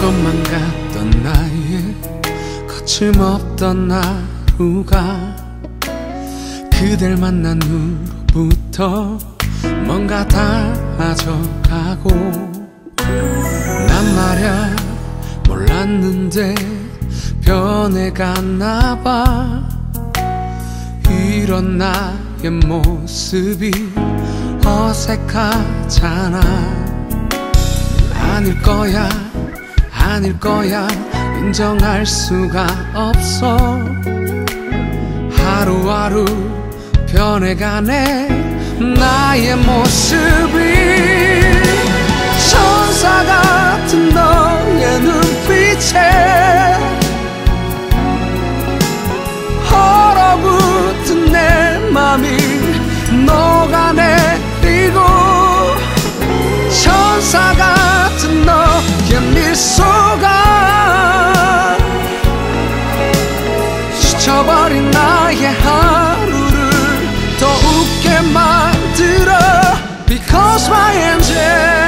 것만 같던 나의 거침없던 하루가 그댈 만난 후부터 뭔가 달라져가고 난 말야 몰랐는데 변해갔나 봐. 이런 나의 모습이 어색하잖아. 아닐 거야 아닐 거야. 인정할 수가 없어. 하루하루 변해가네. 나의 모습 Because my angel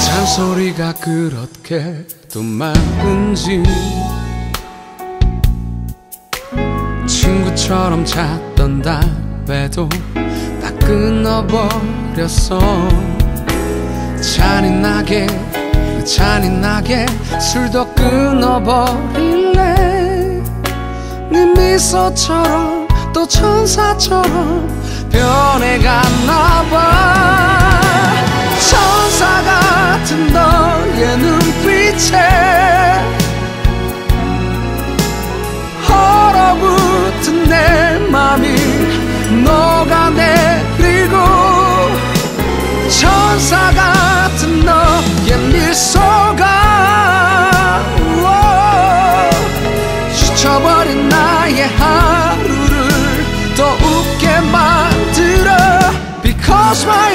잔소리가 그렇게 또 많은지 친구처럼 찾던 담배도 다 끊어버렸어 잔인하게 잔인하게 술도 끊어버릴래? 네 미소처럼 또 천사처럼 변해갔나 봐. 천사 같은 너의 눈빛에 얼어붙은 내 맘이 녹아내리고 천사 너의 미소가 우와, 스쳐버린 나의 하루를 더 웃게 만들어. Because my